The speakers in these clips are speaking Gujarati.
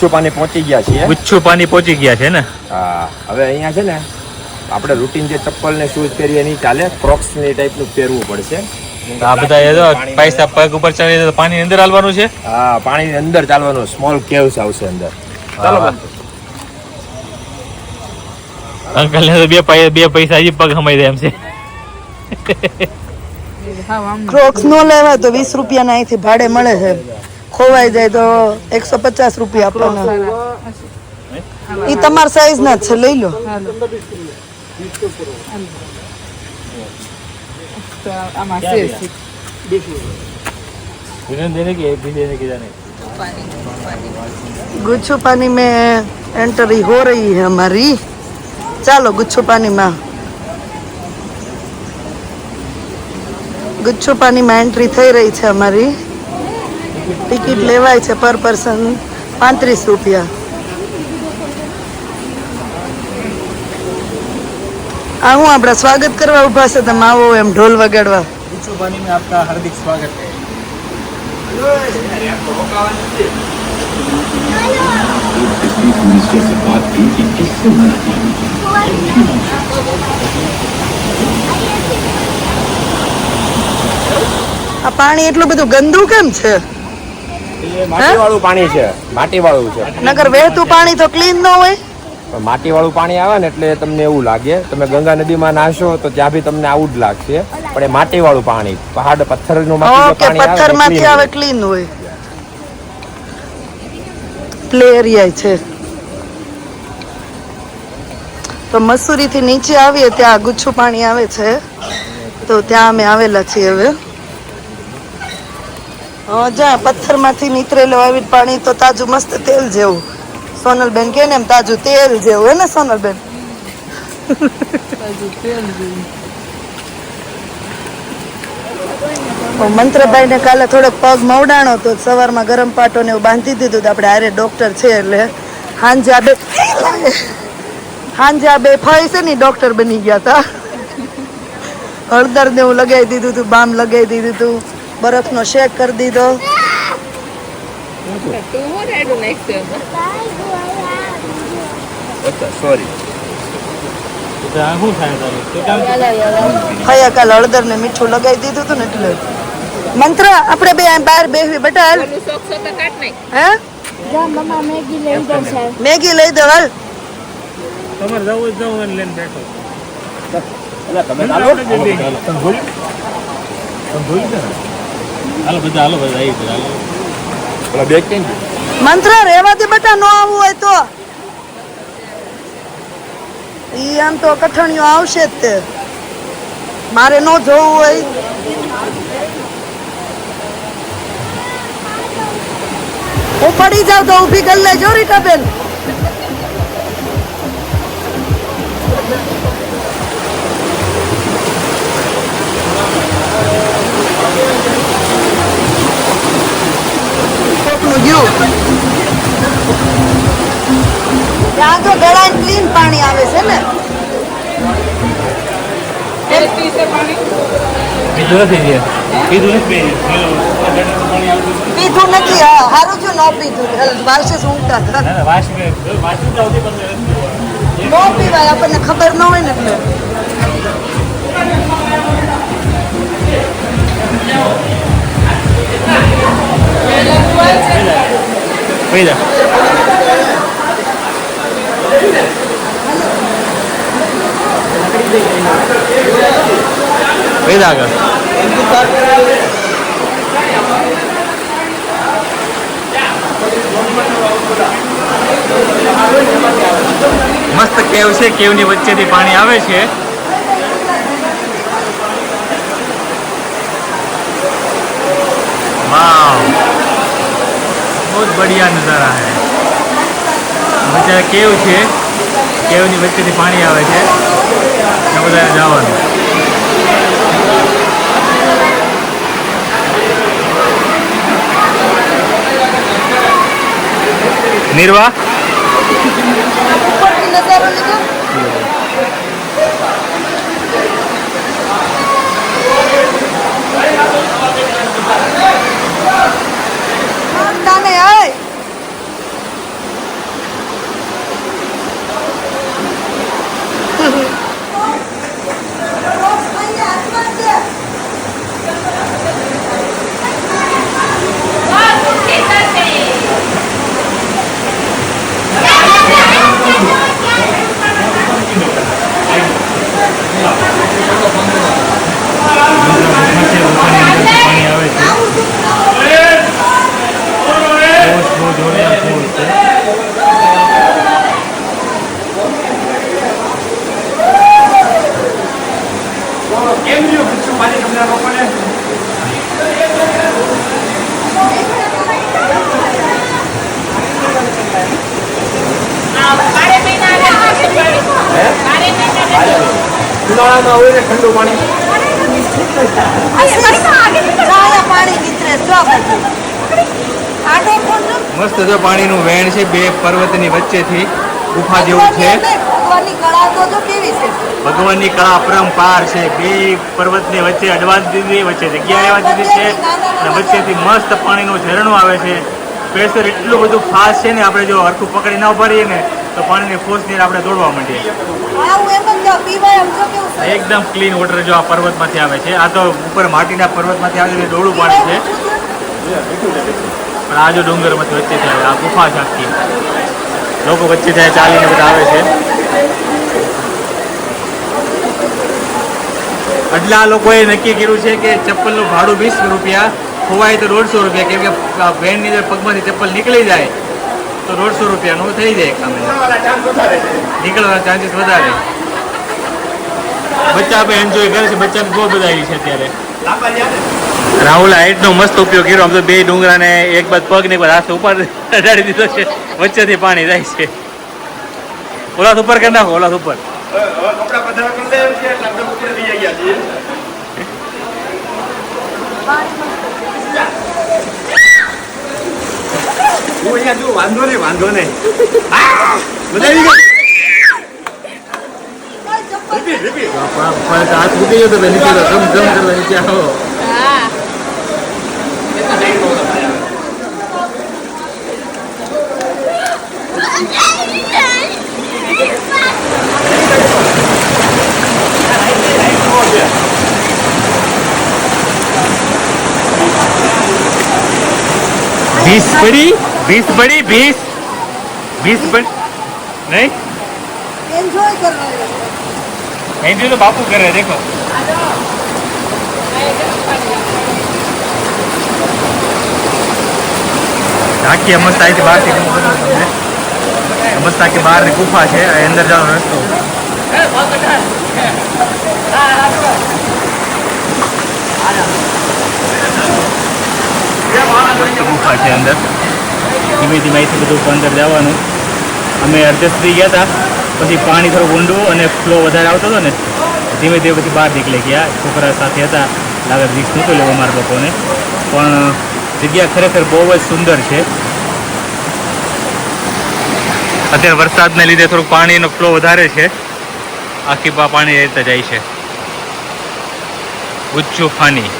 ગુચ્છુ પાણી પહોંચી ગયા છીએ. ગુચ્છુ પાણી પહોંચી ગયા છે ને? હા હવે અહીંયા છે ને આપણે રૂટીન જે ચપ્પલ ને શૂઝ પહેરીએ નહીં ચાલે ક્રોક્સની ટાઈપનું પહેરવું પડશે. આ બધા પૈસા પગ ઉપર ચડી તો પાણી અંદર હાલવાનું છે? હા પાણીની અંદર ચાલવાનું સ્મોલ કેવ્સ આવશે અંદર. ચાલો. અંકલ ને તો બે પૈસા બે પૈસા હજી પગ હમાઈ જાય એમ છે. ક્રોક્સ નો લેવા તો વીસ રૂપિયાના અહીંથી ભાડે મળે છે. ખોવાઈ જાય તો એકસો પચાસ રૂપિયા આપવાના ઈ તમારા સાઈઝ ના જ છે લઈ લો આમાં છે વિનોદ દેને કે भी देने की जाने गुच्छू पानी में एंट्री हो रही है हमारी ચાલો ગુચ્છુ પાણીમાં ગુચ્છુ પાણીમાં એન્ટ્રી થઈ રહી છે અમારી ટિકિટ લેવાય છે પર પર્સન પાંત્રીસ રૂપિયા. આ હું આપણા સ્વાગત કરવા ઊભા છે તમે આવો એમ ઢોલ વગાડવા. હાર્દિક સ્વાગત. આ પાણી એટલું બધું ગંદુ કેમ છે? એ માટી વાળું પાણી છે માટી છે. નગર વહેતું પાણી તો ક્લીન ન હોય. પણ માટી વાળું પાણી આવે ને એટલે તમને એવું લાગે. તમે ગંગા નદીમાં નાશો તો ત્યાં બી તમને આવું જ લાગશે. પણ એ માટી વાળું પાણી પહાડ પથ્થરનું પાણી આવે પથ્થરમાંથી આવે ક્લીન હોય. પ્લે એરિયા છે. તો મસૂરી થી નીચે આવીએ ત્યાં ગુચ્છું પાણી આવે છે. તો ત્યાં અમે આવેલા છીએ હવે. હા, જ્યાં પથ્થરમાંથી નીતરેલું આવી પાણી તો તાજું મસ્ત તેલ જેવું. સોનલબેન કે ને એમ તાજું તેલ જેવું હે ને સોનલબેન? મંત્રભાઈ ને કાલે થોડોક પગ મવડાણો તો સવારમાં ગરમ પાટો ને એવું બાંધી દીધું તો આપણે હારે ડોક્ટર છે એટલે હાંજે આ બે હાંજે આ બે ફાઈ છે ને ડોક્ટર બની ગયા હતા હળદર ને એવું લગાવી દીધું હતું બામ લગાવી દીધું હતું બરફનો શેક કરી દીધો. હયા કાલ હળદર ને મીઠું લગાવી દીધું હતું ને એટલે. મંત્ર આપણે બે આ બહાર બેહવી બેટા હાલ હે? મેગી લઈ જશે મેગી લઈ દો હાલ. તમારે જવું જવું લઈને બેઠો. એટલે તમે ચાલો હાલો બધા હાલો બધા આવી ગયા હાલો. પેલા બેગ કેમ મંત્ર રેવા બેટા નો આવવું હોય તો. ઈ આમ તો કઠણીઓ આવશે જ તે. મારે નો જોવું હોય. હું પડી જાઉં તો ઊભી કરી લેજો રીટા ગયું ત્યાં તો ગળાને ક્લીન પાણી આવે છે ને. બીજું નથી પીધું નથી. હારું ન પીધું. વારસે ઊંઘતા ના વાસી વાસી પીવાય આપણને ખબર ન હોય ને એટલે. પી જા પી જા આગળ મસ્ત કેવ છે કેવની વચ્ચેથી પાણી આવે છે वाह बहुत बढ़िया નજારા है વચ્ચે કેવ છે કેવની વચ્ચેથી પાણી આવે છે ત્યાં બધાને જવાનું નિર્વાહ เอ้ย મોસ્ટ બહુ જોરદાર મારી તમને લોકોને ઉનાળામાં હોય ને ઠંડુ પાણી મસ્ત જો પાણીનું વેણ છે બે પર્વતની વચ્ચેથી ગુફા જેવું છે. ભગવાનની કળા પરંપાર છે? બે પર્વતની વચ્ચે અડવા દીધી વચ્ચે જગ્યા એવા દીધી છે અને વચ્ચેથી મસ્ત પાણીનું ઝરણું આવે છે. પ્રેશર એટલું બધું ફાસ્ટ છે ને આપણે જો હરખું પકડી ના ભરીએ ને તો પાણીની ફોર્સની આપણે દોડવા માંડીએ. એકદમ ક્લીન વોટર જો આ પર્વતમાંથી આવે છે. આ તો ઉપર માટીના પર્વતમાંથી આવે છે ડોળું પાણી છે. પણ આ જો ડુંગરમાંથી વચ્ચે આવે આ ગુફા છે લોકો વચ્ચે થાય ચાલીને બધા આવે છે. એટલે આ લોકોએ નક્કી કર્યું છે કે ચપ્પલનું ભાડું વીસ રૂપિયા, ખોવાય તો દોઢસો રૂપિયા, કેમ કે જો અંદર પગમાંથી ચપ્પલ નીકળી જાય, તો દોઢસો રૂપિયાનું થઈ જાય કામ. નીકળવાના ચાન્સીસ વધારે. બચ્ચા આપણે એન્જોય કરે છે, બચ્ચાને બહુ બધા છે અત્યારે. રાહુલ હાઇટનો મસ્ત ઉપયોગ કર્યો. આમ તો બે ડુંગરાને એક બાદ પગ ને એક બાદ હાથ ઉપર અડાડી દીધો છે. વચ્ચેથી પાણી જાય છે. ઓલા ઉપર કરી નાખો ઓલા ઉપર. વાંધો નહીં વાંધો નહીં. હાથ મૂકી ગયો તો નીચે જમ જમ કરવા નીચે આવો. ભીસ પડી ભીસ પડી ભીસ ભીસ પડી નહીં એન્જોય કરવાનું એન્જોય તો બાપુ કરે દેખો આખી મસ્ત અહીંથી બહારથી હું બતાવું તમને મસ્ત આખી બહારની ગુફા છે આ અંદર જવાનો રસ્તો મસ્ત ગુફા છે અંદર. ધીમે ધીમે અહીંથી બધું અંદર જવાનું. અમે એડજસ્ટ સુધી ગયા હતા પછી પાણી થોડું ઊંડું અને ફ્લો વધારે આવતો હતો ને, ધીમે ધીમે પછી બહાર નીકળી ગયા. છોકરા સાથે હતા. લાગે રિક્સ નહોતો લેવો અમારા લોકોને. પણ, જગ્યા ખરેખર બહુ જ સુંદર છે. અત્યારે વરસાદને લીધે થોડું પાણીનો ફ્લો વધારે છે. આખી પા પાણી રહેતા જાય છે. ઊંચું ફાની.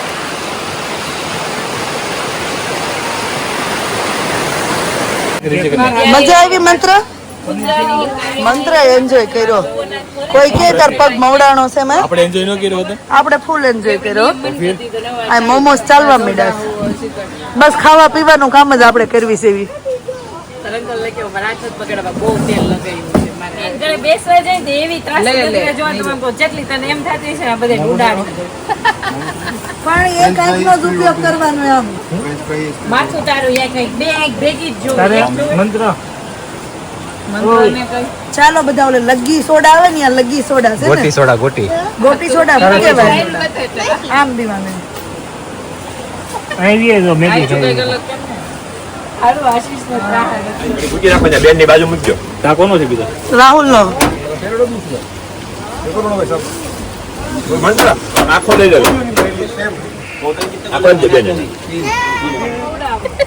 મજા આવી મંત્ર? મંત્ર એન્જોય કર્યો. કોઈ કે તાર પગ મવડાણો છે મેં આપણે એન્જોય ન કર્યો હતો આપણે ફૂલ એન્જોય કર્યો. આ મોમોસ ચાલવા મીડા બસ ખાવા પીવાનું કામ જ આપણે કરવી છે એવી. તરંગલ મારા હાથ પકડવા બહુ તેલ લગાવ્યું. છે બેસવા જાય ને એવી ત્રાસ લે, લે. નથી જોવા તમે કહો, જેટલી તને એમ થતી છે આ બધે ઉડાડી પણ એક આંખનો જ ઉપયોગ કરવાનો એમ. માથું તારું યા કંઈક બે આંખ ભેગી જ તારે મંત્ર? ચાલો બધા ઓલે લગી સોડા આવે ને લગી સોડા છે ને? સોડા ગોટી. ગોટી સોડા આમ દીવાને. અહીં જો મેગી બેન બાજુ મૂકજો. તા કોનો છે બીજો? રાહુલ નો. આખો દઈ દેજો આખો જ બેન.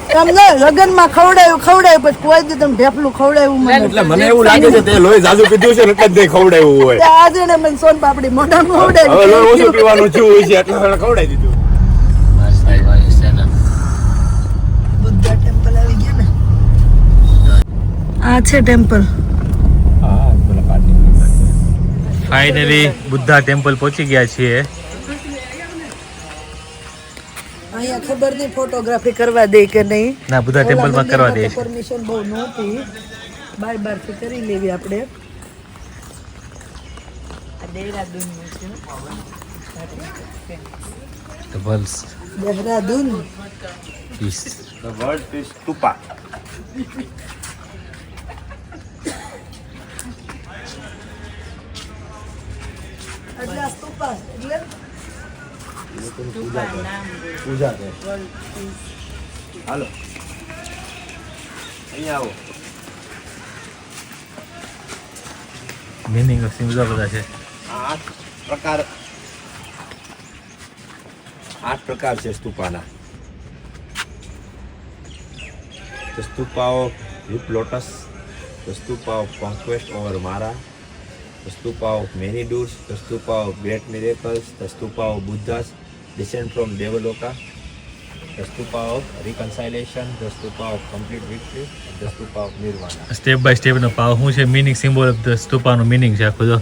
તમને લગનમાં ખવડાયું ખવડાયું પછી કોઈ દી તમે ઢેફલું ખવડાયું મને. એટલે મને એવું લાગે છે તે લોહી જાજુ પીધું છે એટલે જ ખવડાયું ખવડાવ્યું હોય આજે ને મને સોન પાપડી મોઢામાં હવે લોહી ઓછું પીવાનું હોય છે એટલે ખવડાવી દીધું બુદ્ધા ટેમ્પલ આવી ગયા ને આ છે ટેમ્પલ. ફાઇનલી બુદ્ધા ટેમ્પલ પહોંચી ગયા છીએ. અહીંયા ખબર નહીં ફોટોગ્રાફી કરવા દે કે નહીં. ના બુદ્ધા ટેમ્પલમાં કરવા દે પરમિશન બહુ નહોતી. બાર બારથી કરી લેવી આપણે. Dehradun Dehradun. Peace The word is stupa. એટલે આ સ્તૂપા એટલે? પૂજા છે. હાલો. અહીંયા આવો. મિનિંગ બધા બધા છે. આઠ પ્રકાર. આઠ પ્રકાર છે સ્તુપાના. સ્તુપાઓ heap lotus સ્તુપાઓ conquest over stupa of conquest over Mara, the stupa of many doors, the stupa of great miracles, the stupa of Buddhas descent from Devaloka, the stupa of reconciliation, the stupa of complete victory, and the stupa of Nirvana. Step by સ્ટેપનો પાવ શું છે મિનિંગ સિમ્બોલ ઓફ ધ સ્તુપાનું મિનિંગ છે આખું જો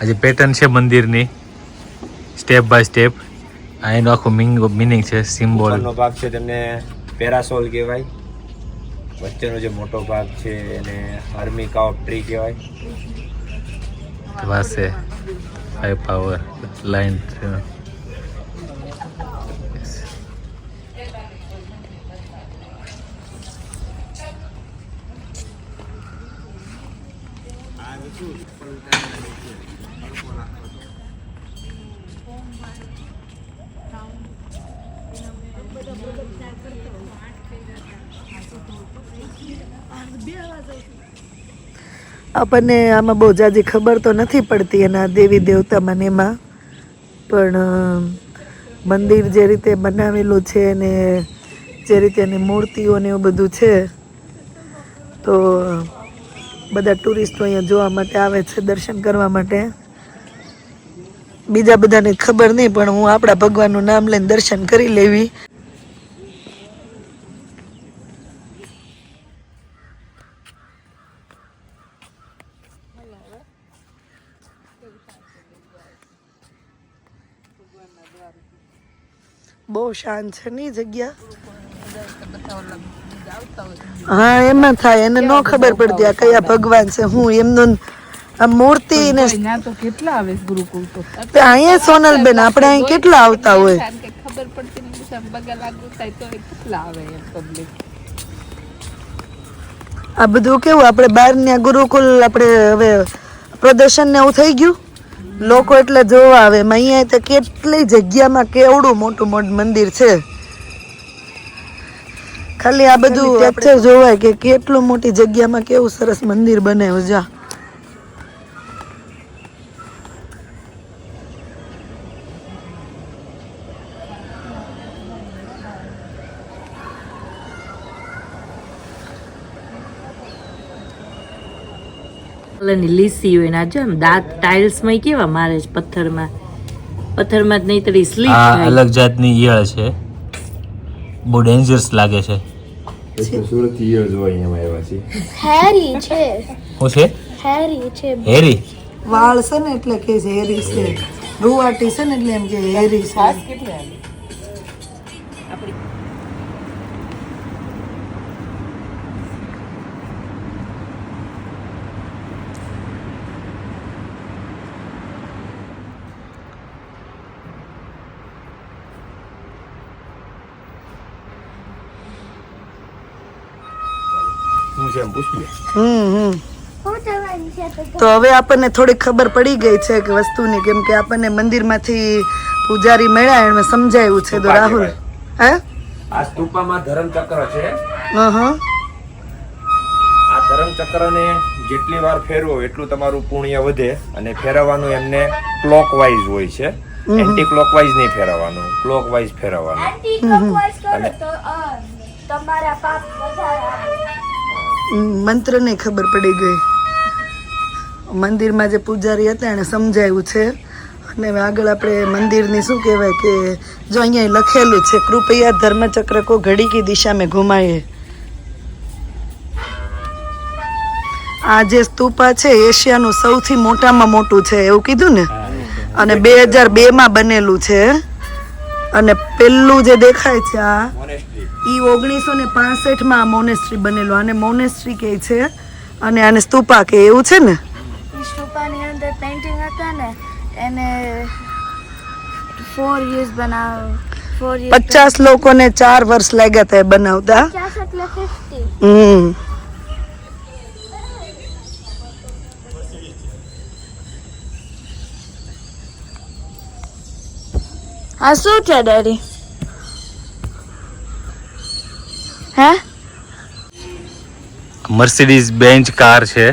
આ જે પેટર્ન છે મંદિરની સ્ટેપ બાય સ્ટેપ આ એનો આખો મિનિંગ છે સિમ્બોલ નો ભાગ છે તેમને પેરાસોલ કહેવાય વચ્ચેનો જે મોટો ભાગ છે એને આર્મી ઓફ ટ્રી કહેવાય. વાસે. હાઈ પાવર લાઈન આપણને આમાં બહુ જાજી ખબર તો નથી પડતી એના દેવી દેવતામાં એમાં. પણ મંદિર જે રીતે બનાવેલું છે ને જે રીતે એની મૂર્તિઓ ને એવું બધું છે, તો બધા ટુરિસ્ટો અહીંયા જોવા માટે આવે છે દર્શન કરવા માટે. બીજા બધાને ખબર નહીં, પણ હું આપણા ભગવાનનું નામ લઈને દર્શન કરી લેવી. બહુ શાંત છે ની જગ્યા? હા એમાં થાય. એને ન ખબર પડતી આ કયા ભગવાન છે હું એમનો આ મૂર્તિ ને તો કેટલા આવે ગુરુકુળ તો? અહીંયા સોનલબેન આપણે અહીં કેટલા આવતા હોય? ખબર પડતી નથી સાહેબ બગા લાગુ થાય તો કેટલા આવે પબ્લિક આ બધું કેવું? આપણે બહારના ગુરુકુલ આપણે હવે પ્રદર્શન ને એવું થઈ ગયું? લોકો એટલે જોવા આવે અહીંયા તો કેટલી જગ્યામાં કેવડું મોટું મોટું મંદિર છે. ખાલી આ બધું જોવાય કે કેટલું મોટી જગ્યામાં કેવું સરસ મંદિર બને જા. કલરની લીસી હોય ને આ જો આમ દાંત ટાઇલ્સમાં કેવા મારે છે પથ્થરમાં. પથ્થરમાં જ નહીં તરી સ્લીપ આ અલગ જાતની ઈયળ છે. બહુ ડેન્જરસ લાગે છે. સુરત ઈયળ જોવા અહીંયા આવ્યા છે હેરી છે. શું છે? હેરી છે. હેરી? વાળ છે ને એટલે કે છે હેરી છે. રૂવાટી છે ને એટલે એમ કે હેરી છે. શું છે એમ પૂછીએ હમ હમ. હું જવાની છે તો હવે આપણને થોડી ખબર પડી ગઈ છે કે વસ્તુની કેમ કે આપણને મંદિરમાંથી પૂજારી મળ્યા એને સમજાયું છે તો રાહુલ. હે? આ સ્તૂપામાં ધર્મચક્ર છે. આ હા આ ધર્મચક્રને જેટલી વાર ફેરવો એટલું તમારું પુણ્ય વધે અને ફેરવવાનું એમને ક્લોકવાઇઝ હોય છે. એન્ટી ક્લોકવાઇઝ નહીં ફેરવવાનું ક્લોકવાઇઝ ફેરવવાનું. એન્ટી ક્લોકવાઇઝ કરો અને- તમારા પાપ વધારે મંત્રને ખબર પડી ગઈ. મંદિરમાં જે પૂજારી હતા એણે સમજાવ્યું છે. અને આગળ આપણે મંદિરની શું કહેવાય કે જો અહીંયા લખેલું છે કૃપયા ધર્મચક્ર કો ઘડી કી દિશા મેં ઘુમાયે. આ જે સ્તૂપા છે એશિયાનું સૌથી મોટામાં મોટું છે એવું કીધું ને? અને બે હજાર બેમાં બનેલું છે. અને પેલું જે દેખાય છે આ ઈ ઓગણીસો ને પાસઠમાં આ મોનેસ્ટ્રી બનેલું. આને મોનેસ્ટ્રી કહે છે અને આને સ્તૂપા કે એવું છે ને? સ્તૂપાની અંદર પેઇન્ટિંગ હતા ને એને ફોર યર્સ બનાવ પચાસ લોકોને ચાર વર્ષ લાગ્યા હતા બનાવતા. હમ. આ શું છે ડેડી? હે મર્સિડીઝ બેન્ચ કાર છે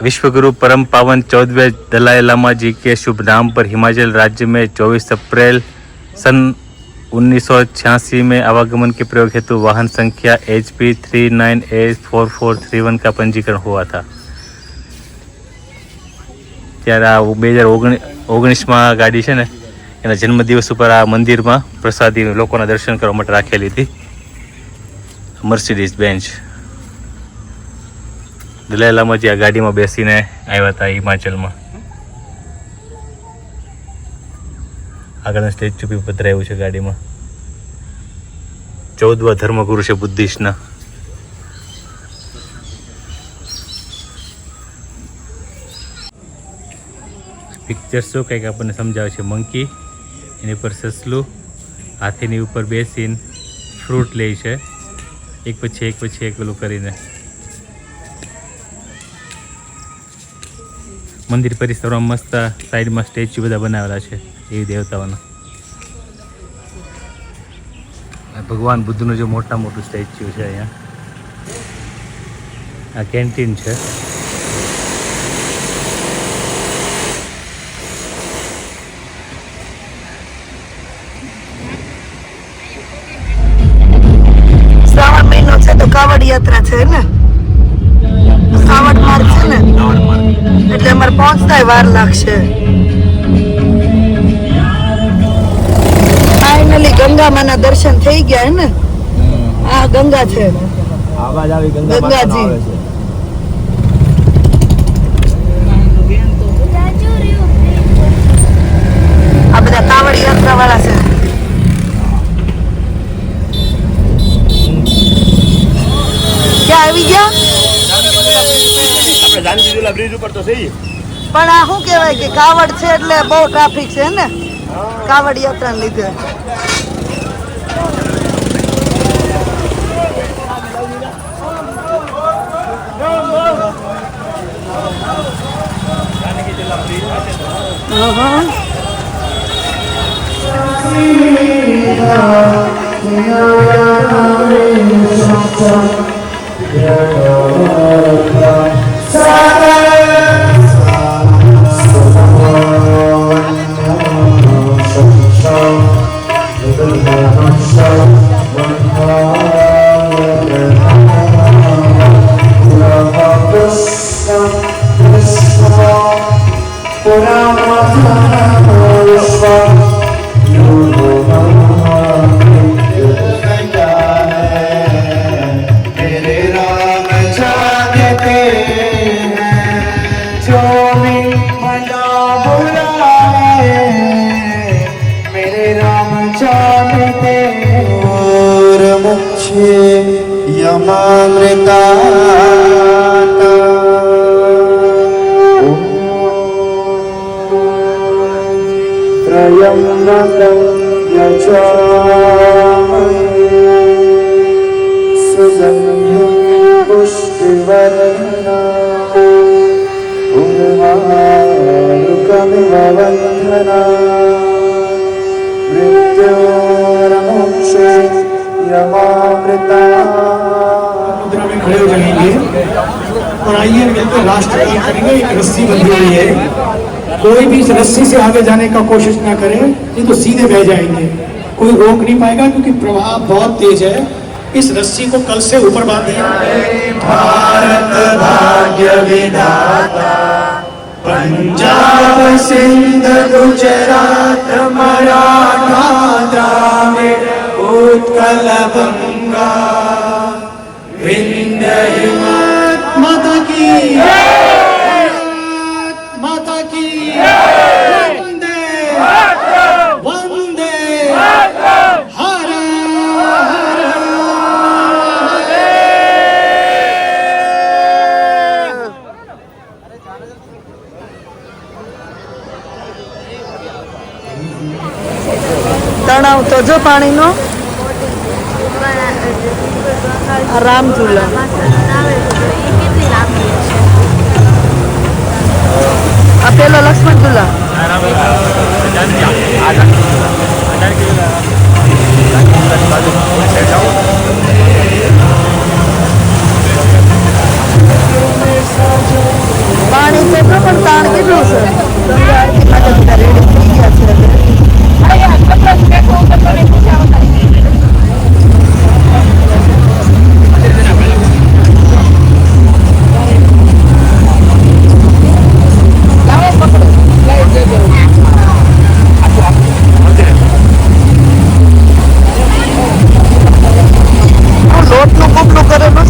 विश्वगुरु परम पावन चौदहवें दलाई लामा जी के शुभ नाम पर हिमाचल राज्य में 24 अप्रैल सन उन्नीस में आवागमन के प्रयोग हेतु वाहन संख्या H P three nine eight four four three one का पंजीकरण हुआ था ત્યારે આ બે હજાર ઓગણી ઓગણીસમાં ગાડી છે ને એના જન્મદિવસ ઉપર આ મંદિરમાં પ્રસાદી લોકોના દર્શન કરવા માટે રાખેલી હતી. મર્સિડીઝ બેન્ચ દલાઈ લામાજી આ ગાડીમાં બેસીને આવ્યા હતા હિમાચલમાં. આગળના સ્ટેચ્યુ બી પધરાયું છે ગાડીમાં. ચૌદવા ધર્મગુરુ છે બુદ્ધિસ્ટના. પિક્ચર્સ શું કંઈક આપણને સમજાવે છે? મંકી એની ઉપર સસલું, હાથીની ઉપર બેસીને ફ્રૂટ લે છે. એક પછી એક પછી એક પેલું કરીને. મંદિર પરિસરમાં મસ્ત સાઈડમાં સ્ટેચ્યુ બધા બનાવેલા છે, એવી દેવતાઓના. ભગવાન બુદ્ધનું જે મોટા મોટું સ્ટેચ્યુ છે અહીંયા. આ કેન્ટીન છે. પહોંચતા વાર લાગશે ફાઇનલી ગંગામાના દર્શન થઈ ગયા ને આ ગંગા છે આવાજ આવી ગંગાજી. આ બધા કાવડ યાત્રા વાળા છે. ક્યાં આવી ગયા? આપણે બ્રિજ ઉપર તો થઈ પણ આ શું કહેવાય કે કાવડ છે એટલે બહુ ટ્રાફિક છે, ને કાવડ યાત્રાને લીધે અહં. और मुख्य यमामृता त्रयम्बकं यजामहे सुगन्धिं पुष्टिवर्धना उर्वारुकमिव वन्दना मुद्रा खड़े हो जाएँगे। और आइए, मिलकर राष्ट्रगान करेंगे। एक रस्सी बंधी हुई है। कोई भी इस रस्सी से आगे जाने का कोशिश ना करे, नहीं तो सीधे बह जाएँगे। कोई रोक नहीं पाएगा, क्योंकि प्रवाह बहुत तेज है। इस रस्सी को कल से ऊपर बांधिए भारत भाग्य विधाता। पंजाब सिंध गुजरात मराठा द्राविड उत्कल તણાવ તો જો પાણીનો. રામ ઝૂલા આ પેલો લક્ષ્મણ ઝૂલા પાણી તો પણ તાણ કેટલું છે રેડી થઈ ગયા છે લોટનું કોકનું કરેલું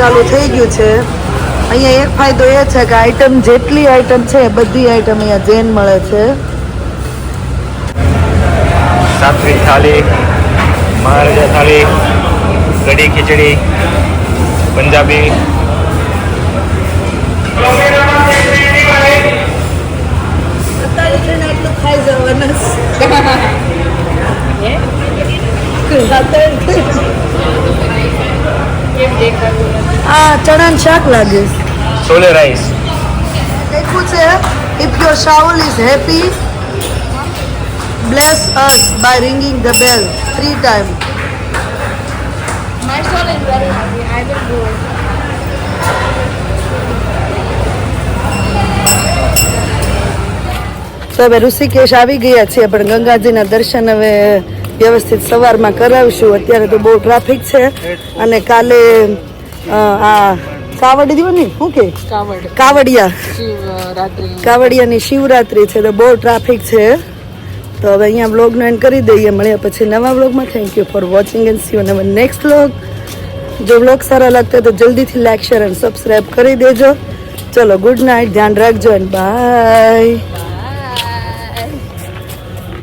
ચાલુ થઈ ગયું છે. અહીંયા એક ફાયદો એ છે કે આઈટમ જેટલી આઈટમ છે બધી આઈટમ અહીંયા જૈન મળે છે. સાત્વિક થાળી મહારાજા થાળી કઢી ખીચડી પંજાબી. આ ચણાનું શાક લાગે. છોલે રાઈસ. લખ્યું છે if your soul is happy bless us by ringing the bell three time My soul is very happy. I will do તો હવે ઋષિકેશ આવી ગયા છીએ પણ ગંગાજીના દર્શન હવે વ્યવસ્થિત સવારમાં કરાવીશું. અત્યારે તો બહુ ટ્રાફિક છે અને કાલે આ કાવડી દીવો ને શું કે? કાવડ. કાવડિયા. કાવડિયાની શિવરાત્રી છે તો બહુ ટ્રાફિક છે. તો હવે અહીંયા બ્લોગનો એન્ડ કરી દઈએ મળ્યા પછી નવા બ્લોગમાં thank you for watching and see you next blog જો બ્લોગ સારા લાગતા તો જલ્દીથી લાઈક શેર અને સબસ્ક્રાઈબ કરી દેજો. ચલો ગુડ નાઇટ ધ્યાન રાખજો એન્ડ બાય